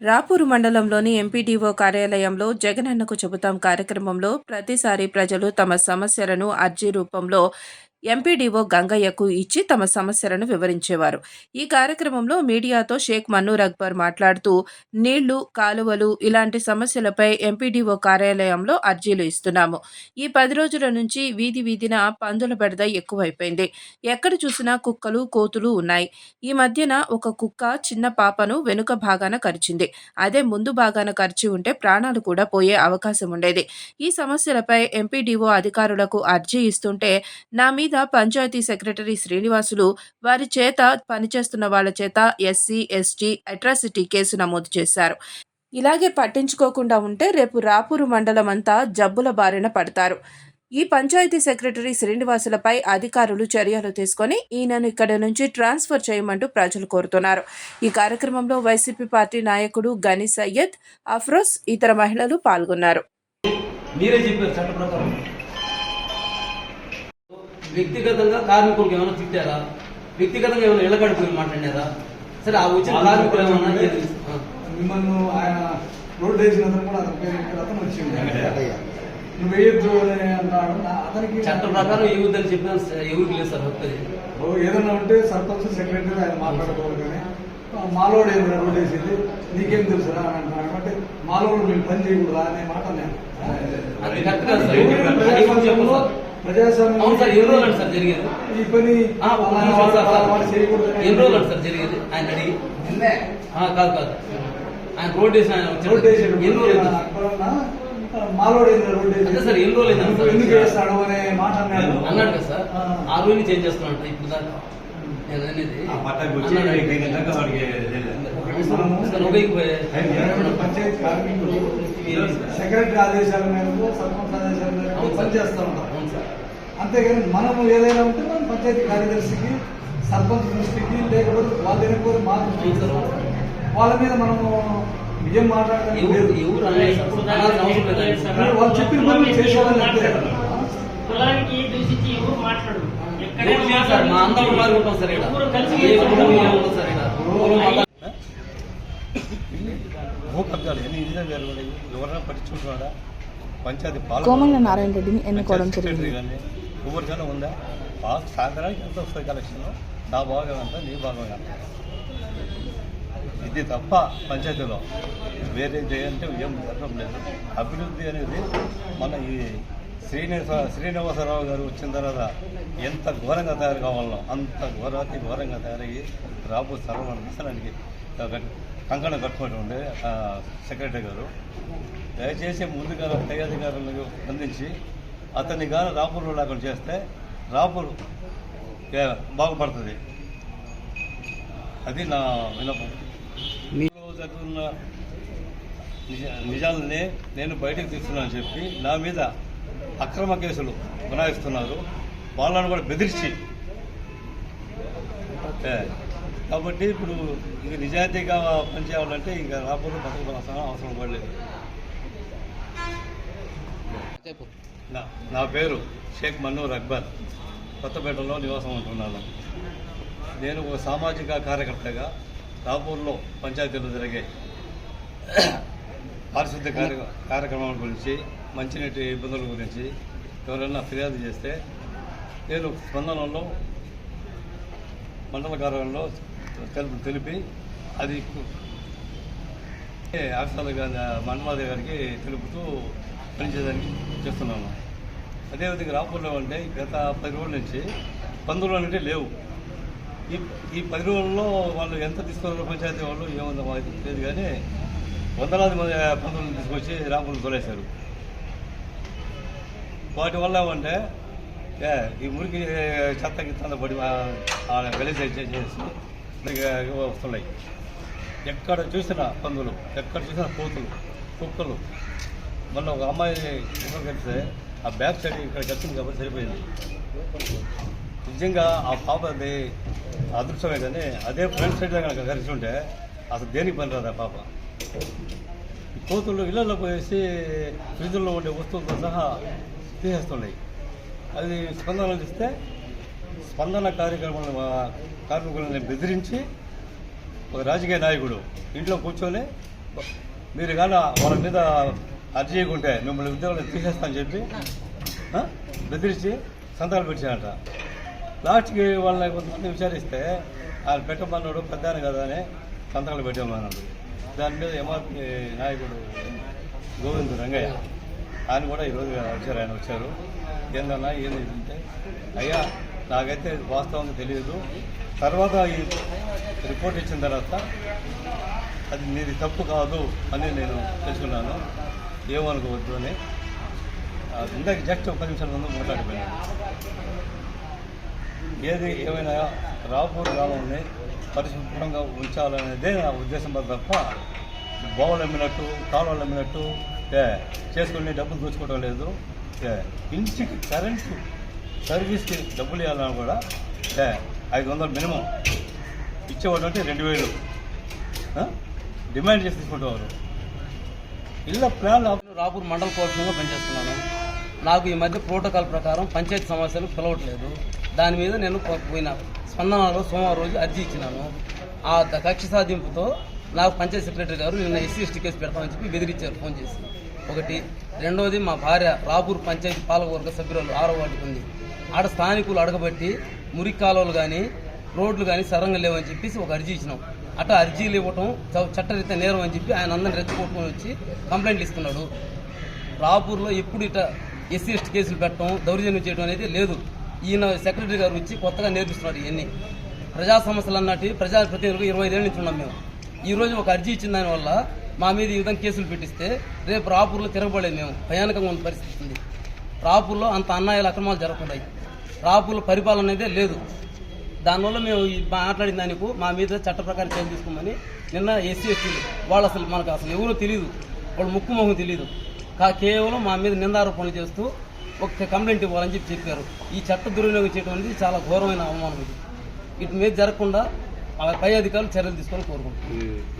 రాపూరు మండలంలోని ఎంపీడీఓ కార్యాలయంలో జగనన్నకు చెబుతాం కార్యక్రమంలో ప్రతిసారి ప్రజలు తమ సమస్యలను అర్జీ రూపంలో ఎంపీడీఓ గంగయ్యకు ఇచ్చి తమ సమస్యలను వివరించేవారు. ఈ కార్యక్రమంలో మీడియాతో షేక్ మన్నూర్ అక్బర్ మాట్లాడుతూ నీళ్ళు కాలువలు ఇలాంటి సమస్యలపై ఎంపీడీఓ కార్యాలయంలో అర్జీలు ఇస్తున్నాము. ఈ పది రోజుల నుంచి వీధి వీధిన పందుల బెడద ఎక్కువైపోయింది. ఎక్కడ చూసినా కుక్కలు కోతులు ఉన్నాయి. ఈ మధ్యన ఒక కుక్క చిన్న పాపను వెనుక భాగాన కరిచింది. అదే ముందు భాగాన కరిచి ఉంటే ప్రాణాలు కూడా పోయే అవకాశం ఉండేది. ఈ సమస్యలపై ఎంపీడీఓ అధికారులకు అర్జీ ఇస్తుంటే నా మీద పంచాయతీ సెక్రటరీ శ్రీనివాసులు వారి చేత పనిచేస్తున్న వాళ్ళ చేత ఎస్సీ ఎస్టీ అట్రాసిటీ కేసు నమోదు చేశారు. ఇలాగే పట్టించుకోకుండా ఉంటే రేపు రాపూరు మండలం అంతా జబ్బుల బారిన పడతారు. ఈ పంచాయతీ సెక్రటరీ శ్రీనివాసులపై అధికారులు చర్యలు తీసుకొని ఈయనను ఇక్కడ నుంచి ట్రాన్స్ఫర్ చేయమంటూ ప్రజలు కోరుతున్నారు. ఈ కార్యక్రమంలో వైసీపీ పార్టీ నాయకుడు గని సయ్యద్ అఫ్రోజ్ ఇతర మహిళలు పాల్గొన్నారు. మీరే చెప్పారు చట్ట ప్రకారం. వ్యక్తిగతంగా కార్మికులకు ఏమైనా తిట్టారా? వ్యక్తిగతంగా ఏమైనా ఇళ్ళగడుపులు మాట్లాడారా సరే ఆ వచ్చిన కార్మికులు ఆ. మిమ్మల్ని ఆయన రోడ్డు వేసినందుకు కూడా అతని పేరు ఇక్కడ అతను వచ్చింది నువ్వు వేయొద్దు అని అన్నాడు అతనికి చట్ట ప్రకారం ఏవుద్దని చెప్పిన ఎవరికి లేదు సార్ హక్కు. ఓ ఏదన్నా ఉంటే సర్పంచ్ సెక్రటరీ ఆయన మాట్లాడుకోవాలి కానీ మాలోడు ఏదైనా రోడ్డు వేసింది? నీకేం తెలుసురా అని అంటున్నాడు. అంటే మాలోడు మేము పని చేయకూడదా అనే మాట నేను ప్రజాస్వామ్యం అవును సార్ ఎన్ని రోజులు అండి సార్ జరిగేది? ఈ పని ఎన్ని రోజులు అండి సార్ జరిగేది? ఆయన అడిగి. ఆ, కాదు కాదు. ఆయన రోడ్ వేసిన. రోడ్డు వేసాడు ఎన్ని రోజులు అదే సార్, ఎన్ని రోజులు? ఎందుకు వేస్తాడు అనే మాట అన్నాడు. అన్నాడు కదా సార్. ఆ. రోజు నుంచి ఏం చేస్తున్నా ఇప్పుడు దాకా. నేను అనేది సెక్రటరీ ఆదేశాల మేరకు సర్పంచ్ ఆదేశాల మేరకు. పనిచేస్తూ ఉంటాం అంతేగాని మనము ఏదైనా ఉంటే మనం పంచాయతీ కార్యదర్శికి సర్పంచ్ దృష్టికి లేకపోతే వాళ్ళ దగ్గర మా దృష్టికి. వాళ్ళ మీద మనము లేదు. ఆయన. వాళ్ళు చెప్పిన పనులు చేసేవాళ్ళు అంతే. కులానికి దూషించి ఎవరు మాట్లాడు అందరం సార్ ఇక్కడ ఎవరు కలిసి ఏ కులం ఏముండదు సార్ ఇక్కడ కులం మతం ఎవరైనా పట్టించుకుంటున్నాడా పంచాయతీ పాలన కోమల నారాయణ రెడ్డిని ఎన్నుకోవడం జరిగింది. సెక్రటరీ కానీ ఎవరికైనా ఉందా? ఎంత వస్తుంది కలెక్షన్ నా భాగం ఎంత నీ భాగం ఇది తప్ప పంచాయతీలో వేరే అంటే ఏం జరగడం లేదు. అభివృద్ధి అనేది మన ఈ శ్రీనివాస శ్రీనివాసరావు గారు వచ్చిన తర్వాత ఎంత ఘోరంగా తయారు కావాలో అంత ఘోరాతి ఘోరంగా తయారయ్యి రాబో సర్వనాశనానికి కంకణం కట్టుకొని ఉండే సెక్రటరీ గారు. దయచేసి ముందుగా పై అధికారులను అందించి అతన్ని కానీ రాపూర్లో లేకుండా చేస్తే రాపూర్ బాగుపడుతుంది. అది నా వినపం మీలో జరుగుతున్న నిజ నిజాలని నేను బయటకు తీస్తున్నానని చెప్పి నా మీద అక్రమ కేసులు బనాయిస్తున్నారు వాళ్ళని కూడా బెదిరించి కాబట్టి ఇప్పుడు ఇంక నిజాయితీగా పనిచేయాలంటే ఇంకా రాబోయే బతకవలసిన అవసరం పడలేదు. నా పేరు షేక్ మన్నూర్ అక్బర్. కొత్తపేటలో నివాసం ఉంటున్నాను. నేను ఒక సామాజిక కార్యకర్తగా రాపూర్లో పంచాయతీలో జరిగే పారిశుద్ధ్య కార్య కార్యక్రమాల గురించి మంచినీటి ఇబ్బందుల గురించి ఎవరైనా ఫిర్యాదు చేస్తే నేను స్పందనలో మండల కార్యాలయంలో తెలుపు తెలిపి అది ఆఫీసర్ గారి మండలాది గారికి తెలుపుతూ పనిచేయడానికి చేస్తున్నాను అదేవిధంగా రాపూర్లో అంటే గత పది రోజుల నుంచి పందులు అంటే లేవు. ఈ ఈ పది రోజుల్లో వాళ్ళు ఎంత తీసుకున్నారో పంచాయతీ వాళ్ళు ఏముందో మాకు తెలియదు కానీ వందలాది మంది పందులను తీసుకొచ్చి రాపూర్లు తోలేశారు. వాటి వల్ల ఏమంటే ఏ, ఈ మురికి చెత్త గిత్త పడి గలీజ్ చేసి వస్తున్నాయి. ఎక్కడ చూసినా పందులు ఎక్కడ చూసినా కోతులు కుక్కలు. మళ్ళీ ఒక అమ్మాయి కుక్కలు కలిస్తే ఆ బ్యాక్ సైడ్ ఇక్కడ కలిసింది కాబట్టి సరిపోయింది. నిజంగా ఆ పాపది అదృష్టమే కానీ అదే ఫ్రంట్ సైడ్లో కనుక కలిసి ఉంటే అసలు దేనికి పని రాదు ఆ పాప? కోతులు ఇళ్ళల్లో పోయేసి ఫ్రిడ్జ్లో ఉండే వస్తువులతో సహా తీసేస్తున్నాయి. అది స్పందనలు ఇస్తే స్పందన కార్యక్రమాలను కార్మికులను బెదిరించి ఒక రాజకీయ నాయకుడు ఇంట్లో కూర్చొని మీరు కానీ వాళ్ళ మీద అర్జీ చేయకుంటే మిమ్మల్ని ఉద్యోగాలు తీసేస్తామని చెప్పి బెదిరించి సంతకాలు పెట్టాడట లాస్ట్కి వాళ్ళని కొంతమంది విచారిస్తే వాళ్ళు పెట్టమన్నాడు పెద్దాను కదా అని సంతకాలు పెట్టమన్నాడు. దాని మీద ఎంఆర్పి నాయకుడు గోవింద్ రంగయ్య ఆయన కూడా ఈరోజు వచ్చారు ఆయన వచ్చారు. ఏందన్నా ఏంది అంటే అయ్యా నాకైతే వాస్తవంగా తెలియదు తర్వాత ఈ రిపోర్ట్ ఇచ్చిన తర్వాత అది మీది తప్పు కాదు అని నేను తెలుసుకున్నాను. ఏమనుకోవద్దు అని. ఇందాక జస్ట్ ఒక పది నిమిషాల ముందు మాట్లాడిపోయాను. ఏది ఏమైనా రాపూర్ గ్రామాన్ని పరిశుభ్రంగా ఉంచాలనేదే నా ఉద్దేశం తప్ప బోవలు అమ్మినట్టు కాలువలు అమ్మినట్టు ఏ చేసుకుని డబ్బులు దోచుకోవడం లేదు. ఏ ఇంటికి కరెంటు సర్వీస్కి డబ్బులు ఇవ్వాలన్నా కూడా ఏ ఐదు వందలు మినిమం. ఇచ్చేవాడు అంటే రెండు వేలు. డిమాండ్ చేసి తీసుకుంటేవారు ఇళ్ళ ప్లాన్ రాపూర్ మండల కోర్టుగా పనిచేస్తున్నాను. నాకు ఈ మధ్య ప్రోటోకాల్ ప్రకారం పంచాయతీ సమస్యలు పిలవట్లేదు. దాని మీద నేను పో- పోయిన స్పందనలో సోమవారం రోజు అర్జీ ఇచ్చినాను. ఆ కక్ష సాధింపుతో నాకు పంచాయతీ సెక్రటరీ గారు నిన్న ఎస్సీ ఎస్టీ కేసు పెడతామని చెప్పి బెదిరించారు ఫోన్ చేసి. ఒకటి. రెండవది మా భార్య రాపూర్ పంచాయతీ పాలకవర్గ సభ్యురాలు ఆరో వార్డుకు ఉంది. ఆడ స్థానికులు అడగబట్టి మురికి కాలువలు కానీ రోడ్లు కానీ సరంగా లేవని చెప్పేసి ఒక అర్జీ ఇచ్చినాం. అట్లా అర్జీలు ఇవ్వటం చ- నేరం అని చెప్పి ఆయన అందరిని రెచ్చగొట్టుకొని వచ్చి కంప్లైంట్లు ఇస్తున్నాడు. రాపూర్లో ఎప్పుడు ఇట ఎస్సీ ఎస్టీ కేసులు పెట్టడం దౌర్జన్యం చేయడం అనేది లేదు. ఈయన సెక్రటరీ గారు వచ్చి కొత్తగా నేర్పిస్తున్నాడు ఇవన్నీ ప్రజా సమస్యలు అన్నట్టు ప్రజా ప్రతినిధులు ఇరవై ఐదేళ్ళ నుంచి ఉన్నాం మేము. ఈ రోజు ఒక అర్జీ ఇచ్చిన దానివల్ల మా మీద ఈ విధంగా కేసులు పెట్టిస్తే రేపు రాపూర్లో తిరగబడేది మేము. భయానకంగా ఉన్న పరిస్థితి ఉంది. రాపూర్లో అంత అన్యాయాలు అక్రమాలు జరుగుతున్నాయి రాపూర్లో పరిపాలన అనేదే లేదు. దానివల్ల మేము మాట్లాడిన దానికి మా మీద చట్ట ప్రకారం చర్య తీసుకోమని నిన్న ఎస్సీ ఎస్టీలు వాళ్ళు అసలు మనకు అసలు ఎవరో తెలియదు వాళ్ళు ముక్కు మొహం తెలియదు కా కేవలం మా మీద నిందారోపణలు చేస్తూ ఒక కంప్లైంట్ ఇవ్వాలని చెప్పి చెప్పారు. ఈ చట్ట దుర్వినియోగం చేయడం అనేది చాలా ఘోరమైన అవమానం ఇది. వీటి మీద జరగకుండా ఆ పై అధికారులు చర్యలు తీసుకోవాలని కోరుకుంటున్నాం.